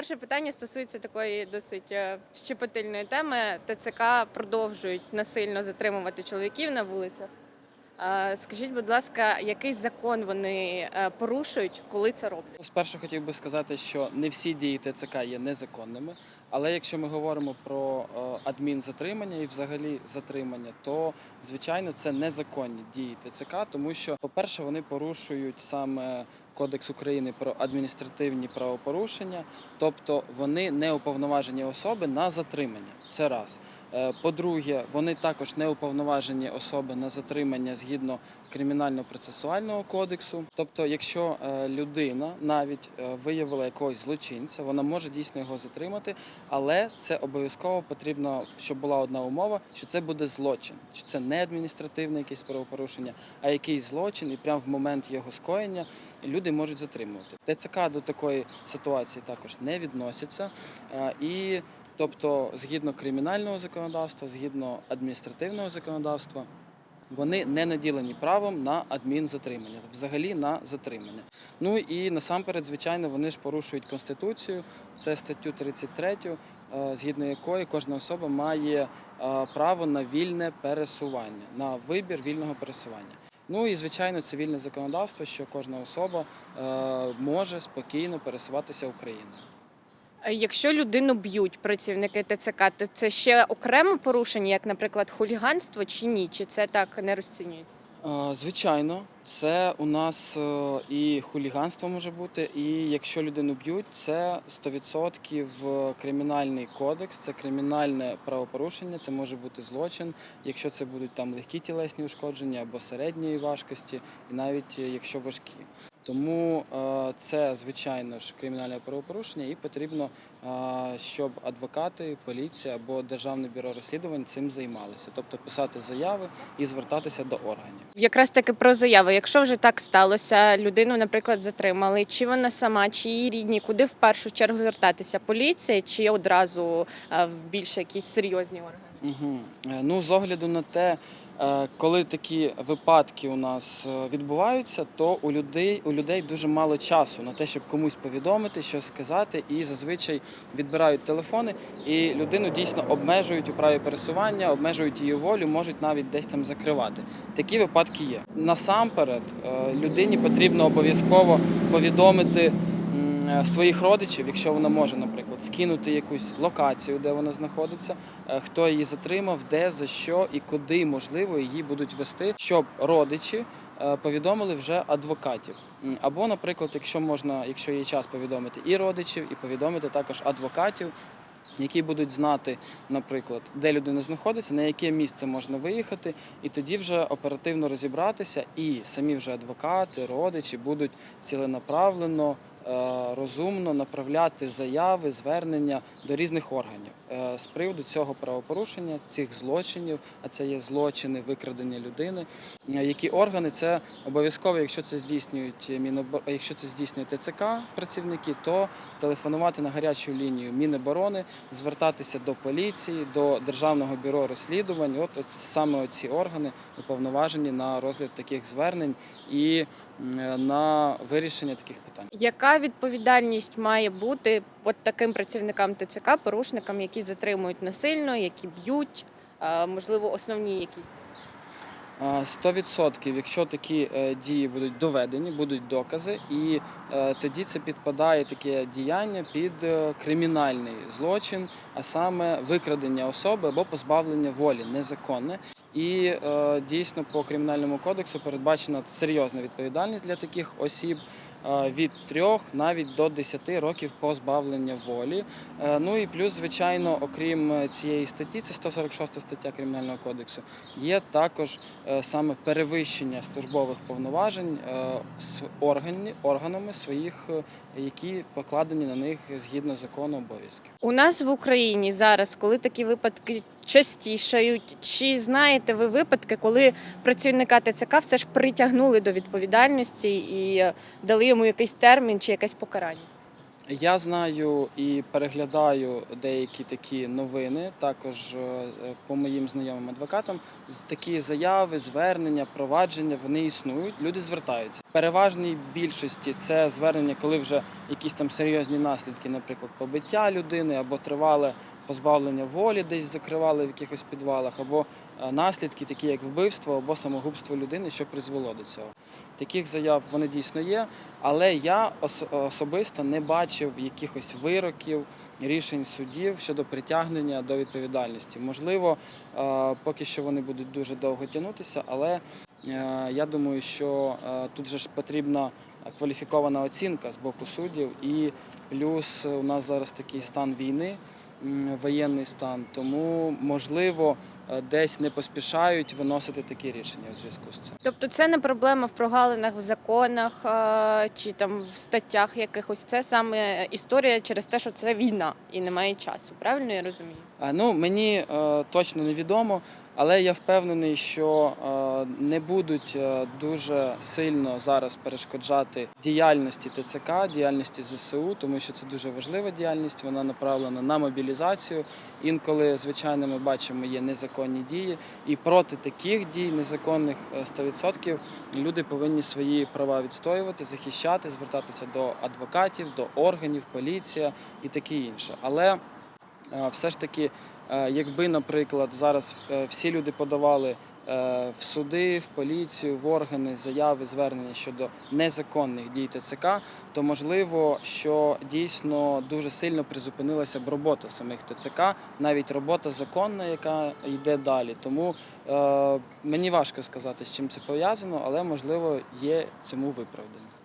Перше питання стосується такої досить е, щепетильної теми. ТЦК продовжують насильно затримувати чоловіків на вулицях. Скажіть, будь ласка, який закон вони е, порушують, коли це роблять? Спершу хотів би сказати, що не всі дії ТЦК є незаконними. Але якщо ми говоримо про е, адмінзатримання і взагалі затримання, то звичайно це незаконні дії ТЦК, тому що, по-перше, вони порушують саме Кодекс України про адміністративні правопорушення, тобто вони не уповноважені особи на затримання. Це раз. Е, По-друге, вони також не уповноважені особи на затримання згідно кримінально-процесуального кодексу. Тобто, якщо е, людина навіть е, виявила якогось злочинця, вона може дійсно його затримати, але це обов'язково потрібно, щоб була одна умова, що це буде злочин, що це не адміністративне якесь правопорушення, а якийсь злочин, і прямо в момент його скоєння люди можуть затримувати. ТЦК до такої ситуації також не відносяться. І тобто, згідно кримінального законодавства, згідно адміністративного законодавства, вони не наділені правом на адмінзатримання, взагалі на затримання. Ну і насамперед, звичайно, вони ж порушують конституцію. Це статтю 33, е, згідно якої кожна особа має е, право на вільне пересування, на вибір вільного пересування. Ну і звичайно, цивільне законодавство, що кожна особа е, може спокійно пересуватися Україною. Е, Якщо людину б'ють працівники ТЦК, то це ще окреме порушення, як, наприклад, хуліганство чи ні? Чи це так не розцінюється? Е, Звичайно, це у нас е, і хуліганство може бути, і якщо людину б'ють, це 100% кримінальний кодекс, це кримінальне правопорушення, це може бути злочин, якщо це будуть там легкі тілесні ушкодження або середньої важкості, і навіть е, якщо важкі. Тому е, це звичайно ж кримінальне правопорушення, і потрібно, е, щоб адвокати, поліція або державне бюро розслідувань цим займалися, тобто писати заяви і звертатися до органів. Якраз таки про заяву. Якщо вже так сталося, людину, наприклад, затримали, чи вона сама, чи її рідні, куди в першу чергу звертатися? Поліція чи одразу е, в більш якісь серйозні органи? Угу. Ну, з огляду на те, коли такі випадки у нас е, відбуваються, то у людей у людей дуже мало часу на те, щоб комусь повідомити, щось сказати, і зазвичай відбирають телефони, і людину дійсно обмежують у праві пересування, обмежують її волю, можуть навіть десь там закривати. Такі випадки є. Насамперед, е, людині потрібно обов'язково повідомити е, своїх родичів, якщо вона може, наприклад, скинути якусь локацію, де вона знаходиться, е, хто її затримав, де, за що і куди можливо її будуть вести, щоб родичі е, повідомили вже адвокатів. Або, наприклад, якщо можна, якщо є час повідомити і родичів, і повідомити також адвокатів. Які будуть знати, наприклад, де людина знаходиться, на яке місце можна виїхати, і тоді вже оперативно розібратися, і самі вже адвокати, родичі будуть ціленаправлено, е, розумно направляти заяви, звернення до різних органів е, з приводу цього правопорушення, цих злочинів, а це є злочини викрадення людини. Е, Які органи це обов'язково, якщо це здійснюють якщо це здійснює ТЦК працівники, то телефонувати на гарячу лінію Міноборони, звертатися до поліції, до Державного бюро розслідувань. От, от саме ці органи уповноважені на розгляд таких звернень і на вирішення таких питань. Яка відповідальність має бути от таким працівникам ТЦК, порушникам, які затримують насильно, які б'ють, е, можливо, основні якісь? А, 100%, якщо такі е, дії будуть доведені, будуть докази, і е, тоді це підпадає таке діяння під е, кримінальний злочин, а саме викрадення особи або позбавлення волі незаконне. І е, дійсно по кримінальному кодексу передбачена серйозна відповідальність для таких осіб е, від 3 навіть до 10 років позбавлення волі. Е, ну і плюс, звичайно, окрім цієї статті, це 146 стаття Кримінального кодексу, є також саме перевищення службових повноважень з органами своїх, які покладені на них згідно закону обов'язків. У нас в Україні зараз, коли такі випадки частішають, чи знаєте ви випадки, коли працівника ТЦК все ж притягнули до відповідальності і е, дали йому якийсь термін чи якесь покарання? Я знаю і переглядаю деякі такі новини, також е, по моїм знайомим адвокатам. Такі заяви, звернення, провадження вони існують. Люди звертаються. Переважній більшості це звернення, коли вже якісь там серйозні наслідки, наприклад, побиття людини або тривале позбавлення волі, десь закривали в якихось підвалах, або е, наслідки, такі як вбивство або самогубство людини, що призвело до цього. Таких заяв вони дійсно є, але я особисто не бачив якихось вироків, рішень судів щодо притягнення до відповідальності. Можливо, е, поки що вони будуть дуже довго тягнутися, але е, я думаю, що тут же ж потрібна кваліфікована оцінка з боку суддів, і плюс у нас зараз такий стан війни. Воєнний стан, тому можливо десь не поспішають виносити такі рішення у зв'язку з цим. Тобто це не проблема в прогалинах в законах е, чи там в статтях якихось. Це саме історія через те, що це війна і немає часу. Правильно я розумію? Ну, мені е, точно невідомо, але я впевнений, що е, не будуть е, дуже сильно зараз перешкоджати діяльності ТЦК, діяльності ЗСУ, тому що це дуже важлива діяльність. Вона направлена на мобілізацію. Інколи, звичайно, ми бачимо, є незаконні дії, і проти таких дій незаконних е, 100% люди повинні свої права відстоювати, захищати, звертатися до адвокатів, до органів, поліція і таке інше. Але Е, все ж таки, е, якби, наприклад, зараз е, всі люди подавали е, в суди, в поліцію, в органи заяви, звернення щодо незаконних дій ТЦК, то можливо, що дійсно дуже сильно призупинилася б робота самих ТЦК, навіть робота законна, яка йде далі. Тому е, мені важко сказати, з чим це пов'язано, але можливо є цьому виправдання.